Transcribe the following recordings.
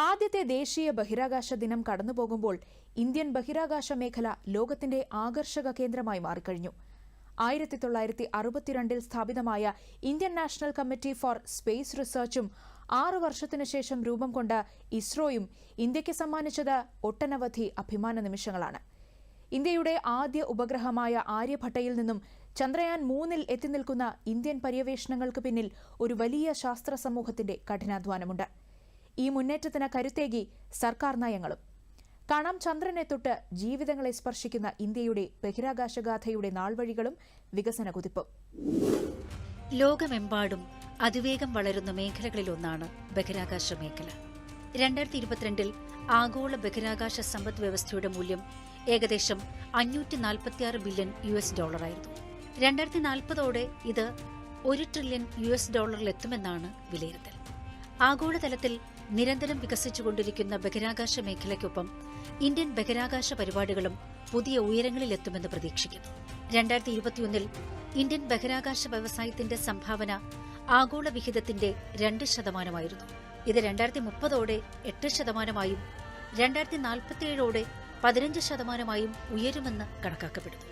ആദ്യത്തെ ദേശീയ ബഹിരാകാശ ദിനം കടന്നുപോകുമ്പോൾ ഇന്ത്യൻ ബഹിരാകാശ മേഖല ലോകത്തിന്റെ ആകർഷക കേന്ദ്രമായി മാറിക്കഴിഞ്ഞു. ആയിരത്തി തൊള്ളായിരത്തി അറുപത്തിരണ്ടിൽ സ്ഥാപിതമായ Indian National Committee for Space റിസർച്ചും ആറു വർഷത്തിനു ശേഷം രൂപം കൊണ്ട ഇസ്രോയും ഇന്ത്യയ്ക്ക് സമ്മാനിച്ചത് ഒട്ടനവധി അഭിമാന നിമിഷങ്ങളാണ്. ഇന്ത്യയുടെ ആദ്യ ഉപഗ്രഹമായ ആര്യഭട്ടയിൽ നിന്നും ചന്ദ്രയാൻ മൂന്നിൽ എത്തിനിൽക്കുന്ന ഇന്ത്യൻ പര്യവേഷണങ്ങൾക്ക് പിന്നിൽ ഒരു വലിയ ശാസ്ത്ര സമൂഹത്തിന്റെ കഠിനാധ്വാനമുണ്ട്. ഈ മുന്നേറ്റത്തിന് കരുത്തേകി സർക്കാർ നയങ്ങളും. കാണാം ചന്ദ്രനെ തൊട്ട് ജീവിതങ്ങളെ സ്പർശിക്കുന്ന ഇന്ത്യയുടെ ബഹിരാകാശഗാഥയുടെ നാൾവഴികളും വികസന കുതിപ്പും. ലോകമെമ്പാടും അതിവേഗം വളരുന്ന മേഖലകളിലൊന്നാണ് ബഹിരാകാശ മേഖല. രണ്ടായിരത്തി ഇരുപത്തിരണ്ടിൽ ആഗോള ബഹിരാകാശ സമ്പദ് വ്യവസ്ഥയുടെ മൂല്യം ഏകദേശം അഞ്ഞൂറ്റി നാൽപ്പത്തിയാറ് ബില്യൺ യു എസ് ഡോളറായിരുന്നു. രണ്ടായിരത്തി നാൽപ്പതോടെ ഇത് ഒരു ട്രില്യൺ യു എസ് ഡോളറിലെത്തുമെന്നാണ് വിലയിരുത്തൽ. ആഗോളതലത്തിൽ നിരന്തരം വികസിച്ചുകൊണ്ടിരിക്കുന്ന ബഹിരാകാശ മേഖലയ്ക്കൊപ്പം ഇന്ത്യൻ ബഹിരാകാശ പരിപാടികളും പുതിയ ഉയരങ്ങളിലെത്തുമെന്ന് പ്രതീക്ഷിക്കുന്നു. രണ്ടായിരത്തി ഇരുപത്തിയൊന്നിൽ ഇന്ത്യൻ ബഹിരാകാശ വ്യവസായത്തിന്റെ സംഭാവന ആഗോള വിഹിതത്തിന്റെ രണ്ട് ശതമാനമായിരുന്നു. ഇത് രണ്ടായിരത്തി മുപ്പതോടെ എട്ട് ശതമാനമായും രണ്ടായിരത്തി നാൽപ്പത്തിയേഴോടെ പതിനഞ്ച് ശതമാനമായും ഉയരുമെന്ന് കണക്കാക്കപ്പെടുന്നു.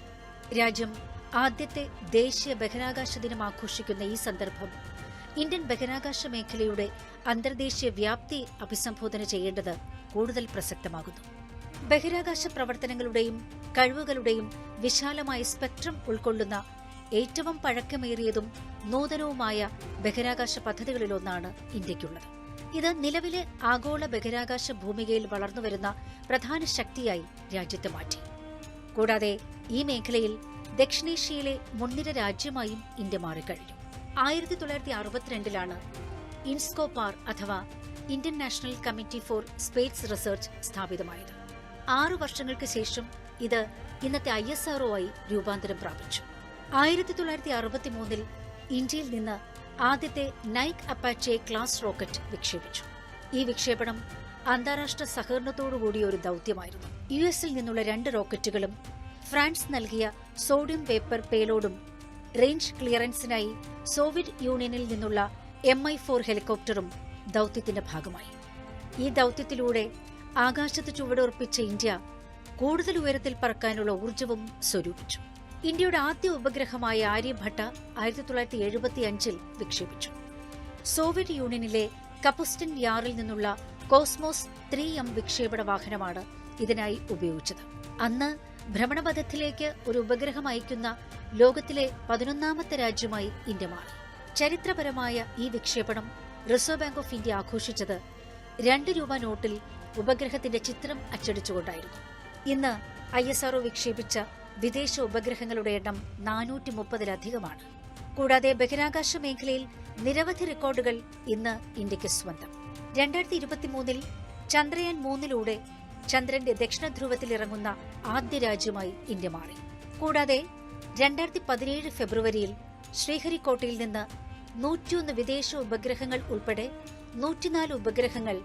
രാജ്യം ആദ്യത്തെ ദേശീയ ബഹിരാകാശ ദിനം ആഘോഷിക്കുന്ന ഈ സന്ദർഭം ഇന്ത്യൻ ബഹിരാകാശ മേഖലയുടെ അന്തർദേശീയ വ്യാപ്തി അഭിസംബോധന ചെയ്യേണ്ടത് കൂടുതൽ പ്രസക്തമാകുന്നു. ബഹിരാകാശ പ്രവർത്തനങ്ങളുടെയും കഴിവുകളുടെയും വിശാലമായ സ്പെക്ട്രം ഉൾക്കൊള്ളുന്ന ഏറ്റവും പഴക്കമേറിയതും നൂതനവുമായ ബഹിരാകാശ പദ്ധതികളിലൊന്നാണ് ഇന്ത്യയ്ക്കുള്ളത്. ഇത് നിലവിലെ ആഗോള ബഹിരാകാശ ഭൂമികയിൽ വളർന്നുവരുന്ന പ്രധാന ശക്തിയായി രാജ്യത്തെ മാറ്റി. കൂടാതെ ഈ മേഖലയിൽ ദക്ഷിണേഷ്യയിലെ മുൻനിര രാജ്യമായും ഇന്ത്യ മാറിക്കഴിഞ്ഞു. ആയിരത്തി തൊള്ളായിരത്തി അറുപത്തിരണ്ടിലാണ് ഇൻസ്കോപാർ അഥവാ Indian National Committee for Space Research സ്ഥാപിതമായത്. ആറു വർഷങ്ങൾക്ക് ശേഷം ഇത് ഇന്നത്തെ ഐ എസ് ആർഒ ആയി രൂപാന്തരം പ്രാപിച്ചു. ആയിരത്തി തൊള്ളായിരത്തി അറുപത്തി മൂന്നിൽ ഇന്ത്യയിൽ നിന്ന് ആദ്യത്തെ നൈക് അപ്പാച്ചെ ക്ലാസ് റോക്കറ്റ് വിക്ഷേപിച്ചു. ഈ വിക്ഷേപണം അന്താരാഷ്ട്ര സഹകരണത്തോടുകൂടിയ ഒരു ദൌത്യമായിരുന്നു. യു എസിൽ നിന്നുള്ള രണ്ട് റോക്കറ്റുകളും ഫ്രാൻസ് നൽകിയ സോഡിയം വേപ്പർ പേലോഡും റേഞ്ച് ക്ലിയറൻസിനായി സോവിയറ്റ് യൂണിയനിൽ നിന്നുള്ള എം ഐ ഫോർ ഹെലികോപ്റ്ററും ദൌത്യത്തിന്റെ ഭാഗമായി. ഈ ദൌത്യത്തിലൂടെ ആകാശത്ത് ചുവടുറപ്പിച്ച ഇന്ത്യ കൂടുതൽ ഉയരത്തിൽ പറക്കാനുള്ള ഊർജവും സ്വരൂപിച്ചു. ഇന്ത്യയുടെ ആദ്യ ഉപഗ്രഹമായ ആര്യഭട്ട ആയിരത്തി തൊള്ളായിരത്തി എഴുപത്തി അഞ്ചിൽ വിക്ഷേപിച്ചു. സോവിയറ്റ് യൂണിയനിലെ കപുസ്റ്റിൻ യാറിൽ നിന്നുള്ള കോസ്മോസ് ത്രീ എം വിക്ഷേപണ വാഹനമാണ് ഇതിനായി ഉപയോഗിച്ചത്. അന്ന് ഭ്രമണപഥത്തിലേക്ക് ഒരു ഉപഗ്രഹം അയക്കുന്ന ലോകത്തിലെ പതിനൊന്നാമത്തെ രാജ്യമായി ഇന്ത്യ മാറി. ചരിത്രപരമായ ഈ വിക്ഷേപണം റിസർവ് ബാങ്ക് ഓഫ് ഇന്ത്യ ആഘോഷിച്ചത് രണ്ട് രൂപ നോട്ടിൽ ഉപഗ്രഹത്തിന്റെ ചിത്രം അച്ചടിച്ചുകൊണ്ടായിരുന്നു. ഇന്ന് ഐ എസ് ആർഒ വിക്ഷേപിച്ച വിദേശ ഉപഗ്രഹങ്ങളുടെ എണ്ണം നാനൂറ്റി മുപ്പതിലധികമാണ് കൂടാതെ ബഹിരാകാശ മേഖലയിൽ നിരവധി റെക്കോർഡുകൾ ഇന്ന് ഇന്ത്യയ്ക്ക് സ്വന്തം. രണ്ടായിരത്തി ഇരുപത്തിമൂന്നിൽ ചന്ദ്രയാൻ മൂന്നിലൂടെ ചന്ദ്രന്റെ ദക്ഷിണ ധ്രുവത്തിൽ ഇറങ്ങുന്ന ആദ്യ രാജ്യമായി ഇന്ത്യ മാറി. കൂടാതെ രണ്ടായിരത്തി പതിനേഴ് ഫെബ്രുവരിയിൽ ശ്രീഹരിക്കോട്ടയിൽ നിന്ന് നൂറ്റിയൊന്ന് വിദേശ ഉപഗ്രഹങ്ങൾ ഉൾപ്പെടെ നൂറ്റിനാല് ഉപഗ്രഹങ്ങൾ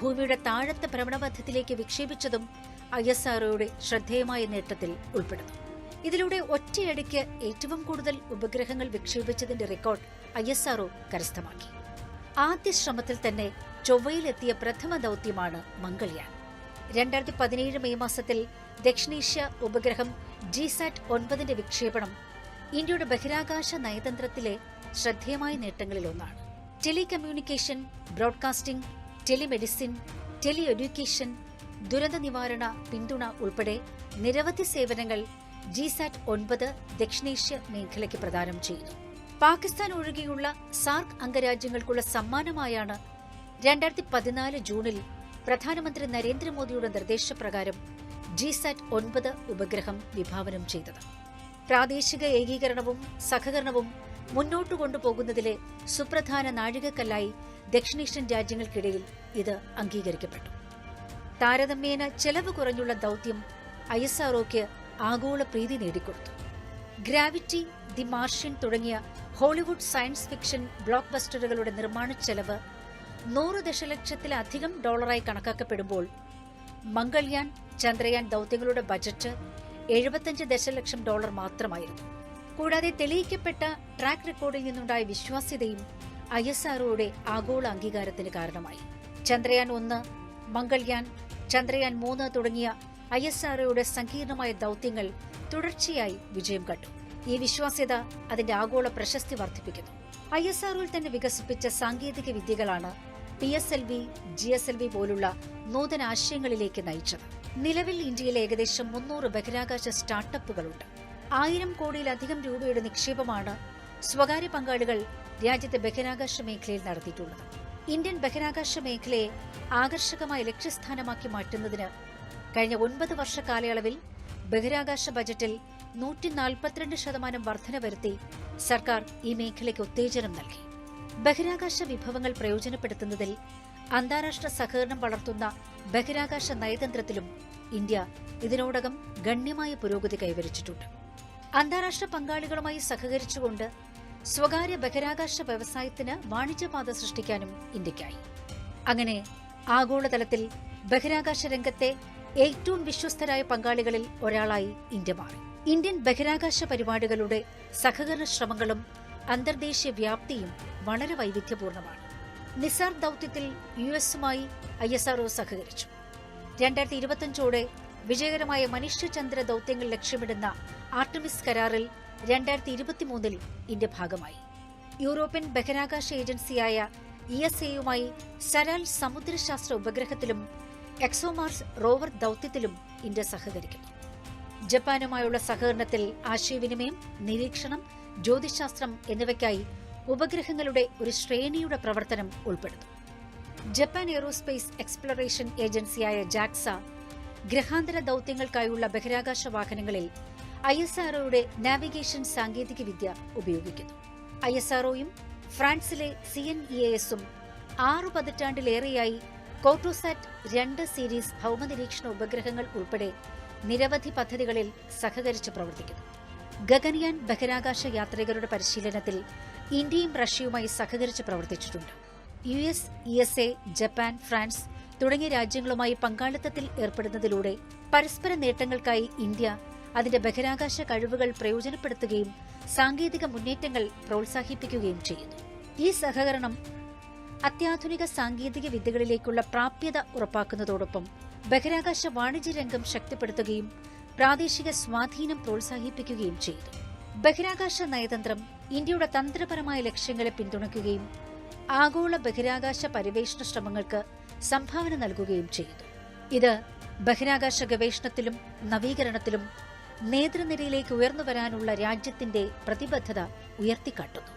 ഭൂമിയുടെ താഴത്തെ ഭ്രമണപഥത്തിലേക്ക് വിക്ഷേപിച്ചതും ഐ എസ് ആർഒയുടെ ശ്രദ്ധേയമായ നേട്ടത്തിൽ ഉൾപ്പെടുന്നു. ഇതിലൂടെ ഒറ്റയടിക്ക് ഏറ്റവും കൂടുതൽ ഉപഗ്രഹങ്ങൾ വിക്ഷേപിച്ചതിന്റെ റെക്കോർഡ് ഐ എസ് ആർഒ കരസ്ഥമാക്കി. ആദ്യ ശ്രമത്തിൽ തന്നെ ചൊവ്വയിലെത്തിയ പ്രഥമ ദൌത്യമാണ് മംഗൾയാൻ. രണ്ടായിരത്തി പതിനേഴ് മെയ് മാസത്തിൽ ദക്ഷിണേഷ്യ ഉപഗ്രഹം ജിസാറ്റ് ഒൻപതിന്റെ വിക്ഷേപണം ഇന്ത്യയുടെ ബഹിരാകാശ നയതന്ത്രത്തിലെ ശ്രദ്ധേയമായ നേട്ടങ്ങളിലൊന്നാണ്. Telecommunication broadcasting telemedicine tele education ദുരന്ത നിവാരണ പിന്തുണ ഉൾപ്പെടെ നിരവധി സേവനങ്ങൾ ജിസാറ്റ് ഒൻപത് ദക്ഷിണേഷ്യ മേഖലയ്ക്ക് പ്രദാനം ചെയ്യുന്നു. പാകിസ്ഥാൻ ഒഴികെയുള്ള സാർക്ക് അംഗരാജ്യങ്ങൾക്കുള്ള സമ്മാനമായാണ് രണ്ടായിരത്തി പതിനാല് ജൂണിൽ പ്രധാനമന്ത്രി നരേന്ദ്രമോദിയുടെ നിർദ്ദേശപ്രകാരം ജിസാറ്റ് ഒൻപത് ഉപഗ്രഹം വിഭാവനം ചെയ്തത്. പ്രാദേശിക ഏകീകരണവും സഹകരണവും മുന്നോട്ടു കൊണ്ടുപോകുന്നതിലെ സുപ്രധാന നാഴികക്കല്ലായി ദക്ഷിണേഷ്യൻ രാജ്യങ്ങൾക്കിടയിൽ ഇത് അംഗീകരിക്കപ്പെട്ടു. താരതമ്യേന ചെലവ് കുറഞ്ഞുള്ള ദൌത്യം ഐ എസ് ആർഒക്ക് ആഗോള പ്രീതി നേടിക്കൊടുത്തു. ഗ്രാവിറ്റി ദി മാർഷ്യൻ തുടങ്ങിയ ഹോളിവുഡ് സയൻസ് ഫിക്ഷൻ ബ്ലോക്ക് ബസ്റ്ററുകളുടെ നിർമ്മാണ ചെലവ് നൂറ് ദശലക്ഷത്തിലധികം ഡോളറായി കണക്കാക്കപ്പെടുമ്പോൾ മംഗൾയാൻ ചന്ദ്രയാൻ ദൗത്യങ്ങളുടെ ബജറ്റ് എഴുപത്തിയഞ്ച് ദശലക്ഷം ഡോളർ മാത്രമായിരുന്നു. കൂടാതെ തെളിയിക്കപ്പെട്ട ട്രാക്ക് റെക്കോർഡിൽ നിന്നുണ്ടായ വിശ്വാസ്യതയും ഐ എസ് ആർഒയുടെ ആഗോള അംഗീകാരത്തിന് കാരണമായി. ചന്ദ്രയാൻ ഒന്ന് മംഗൾയാൻ ചന്ദ്രയാൻ മൂന്ന് തുടങ്ങിയ ഐ എസ് ആർഒയുടെ സങ്കീർണമായ ദൌത്യങ്ങൾ തുടർച്ചയായി വിജയം കണ്ടു. ഈ വിശ്വാസ്യത അതിന്റെ ആഗോള പ്രശസ്തി വർദ്ധിപ്പിക്കുന്നു. ഐ എസ് ആർഒയിൽ തന്നെ വികസിപ്പിച്ച സാങ്കേതിക വിദ്യകളാണ് P S L V G S L V പോലുള്ള നൂതന ആശയങ്ങളിലേക്ക് നയിച്ചത്. നിലവിൽ ഇന്ത്യയിൽ ഏകദേശം മുന്നൂറ് ബഹിരാകാശ സ്റ്റാർട്ടപ്പുകളുണ്ട്. ആയിരം കോടിയിലധികം രൂപയുടെ നിക്ഷേപമാണ് സ്വകാര്യ പങ്കാളികൾ രാജ്യത്തെ ബഹിരാകാശ മേഖലയിൽ നടത്തിയിട്ടുള്ളത്. ഇന്ത്യൻ ബഹിരാകാശ മേഖലയെ ആകർഷകമായ ലക്ഷ്യസ്ഥാനമാക്കി മാറ്റുന്നതിന് കഴിഞ്ഞ ഒൻപത് വർഷ കാലയളവിൽ ബഹിരാകാശ ബജറ്റിൽ നൂറ്റി നാൽപ്പത്തിരണ്ട് ശതമാനം വർധന വരുത്തി സർക്കാർ ഈ മേഖലയ്ക്ക് ഉത്തേജനം നൽകി. ബഹിരാകാശ വിഭവങ്ങൾ പ്രയോജനപ്പെടുത്തുന്നതിൽ അന്താരാഷ്ട്ര സഹകരണം വളർത്തുന്ന ബഹിരാകാശ നയതന്ത്രത്തിലും ഇന്ത്യ ഇതിനോടകം ഗണ്യമായ പുരോഗതി കൈവരിച്ചിട്ടുണ്ട്. അന്താരാഷ്ട്ര പങ്കാളികളുമായി സഹകരിച്ചുകൊണ്ട് സ്വകാര്യ ബഹിരാകാശ വ്യവസായത്തിന് വാണിജ്യപാത സൃഷ്ടിക്കാനും ഇന്ത്യയ്ക്കായി. അങ്ങനെ ആഗോളതലത്തിൽ ബഹിരാകാശ രംഗത്തെ ഏറ്റവും വിശ്വസ്തരായ പങ്കാളികളിൽ ഒരാളായി ഇന്ത്യ മാറി. ഇന്ത്യൻ ബഹിരാകാശ പരിപാടികളുടെ സഹകരണ ശ്രമങ്ങളും അന്തർദേശീയ വ്യാപ്തിയും വളരെ വൈവിധ്യപൂർണമാണ്. നിസാർ ദൌത്യത്തിൽ യു എസുമായി ഐ എസ് ആർഒ സഹകരിച്ചു. രണ്ടായിരത്തി ഇരുപത്തിയഞ്ചോടെ വിജയകരമായ മനുഷ്യചന്ദ്ര ദൌത്യങ്ങൾ ലക്ഷ്യമിടുന്ന ആർട്ടമിസ് കരാറിൽ രണ്ടായിരത്തി ഇരുപത്തിമൂന്നിൽ ഇന്ത്യ ഭാഗമായി. യൂറോപ്യൻ ബഹിരാകാശ ഏജൻസിയായ ഇ എസ് എയുമായി സരാൽ സമുദ്രശാസ്ത്ര ഉപഗ്രഹത്തിലും എക്സോമാർസ് റോവർ ദൌത്യത്തിലും ഇന്ത്യ സഹകരിക്കുന്നു. ജപ്പാനുമായുള്ള സഹകരണത്തിൽ ആശയവിനിമയം നിരീക്ഷണം ജ്യോതിശാസ്ത്രം എന്നിവയ്ക്കായി ഉപഗ്രഹങ്ങളുടെ ഒരു ശ്രേണിയുടെ പ്രവർത്തനം ഉൾപ്പെടുന്നു. ജപ്പാൻ എയ്റോസ്പേസ് എക്സ്പ്ലോറേഷൻ ഏജൻസിയായ ജാക്സ ഗ്രഹാന്തര ദൌത്യങ്ങൾക്കായുള്ള ബഹിരാകാശ വാഹനങ്ങളിൽ ഐ എസ് ആർഒയുടെ നാവിഗേഷൻ സാങ്കേതികവിദ്യ ഉപയോഗിക്കുന്നു. ഐ എസ് ആർഒയും ഫ്രാൻസിലെ സി എൻ ഇ എസും ആറു പതിറ്റാണ്ടിലേറെയായി കോട്ടോസാറ്റ് രണ്ട് സീരീസ് ഭൗമനിരീക്ഷണ ഉപഗ്രഹങ്ങൾ ഉൾപ്പെടെ നിരവധി പദ്ധതികളിൽ സഹകരിച്ച് പ്രവർത്തിക്കുന്നു. ഗഗൻയാൻ ബഹിരാകാശ യാത്രികരുടെ പരിശീലനത്തിൽ ഇന്ത്യയും റഷ്യയുമായി സഹകരിച്ച് പ്രവർത്തിച്ചിട്ടുണ്ട്. U S E S A Japan France തുടങ്ങിയ രാജ്യങ്ങളുമായി പങ്കാളിത്തത്തിൽ ഏർപ്പെടുന്നതിലൂടെ പരസ്പര നേട്ടങ്ങൾക്കായി ഇന്ത്യ അതിന്റെ ബഹിരാകാശ കഴിവുകൾ പ്രയോജനപ്പെടുത്തുകയും സാങ്കേതിക മുന്നേറ്റങ്ങൾ പ്രോത്സാഹിപ്പിക്കുകയും ചെയ്യുന്നു. ഈ സഹകരണം അത്യാധുനിക സാങ്കേതിക വിദ്യകളിലേക്കുള്ള പ്രാപ്യത ഉറപ്പാക്കുന്നതോടൊപ്പം ബഹിരാകാശ വാണിജ്യ രംഗം ശക്തിപ്പെടുത്തുകയും പ്രാദേശിക സ്വാധീനം പ്രോത്സാഹിപ്പിക്കുകയും ചെയ്തു. ബഹിരാകാശ നയതന്ത്രം ഇന്ത്യയുടെ തന്ത്രപരമായ ലക്ഷ്യങ്ങളെ പിന്തുണയ്ക്കുകയും ആഗോള ബഹിരാകാശ പര്യവേഷണ ശ്രമങ്ങൾക്ക് സംഭാവന നൽകുകയും ചെയ്തു ഇത് ബഹിരാകാശ ഗവേഷണത്തിലും നവീകരണത്തിലും നേതൃനിരയിലേക്ക് ഉയർന്നു വരാനുള്ള രാജ്യത്തിന്റെ പ്രതിബദ്ധത ഉയർത്തിക്കാട്ടുന്നു.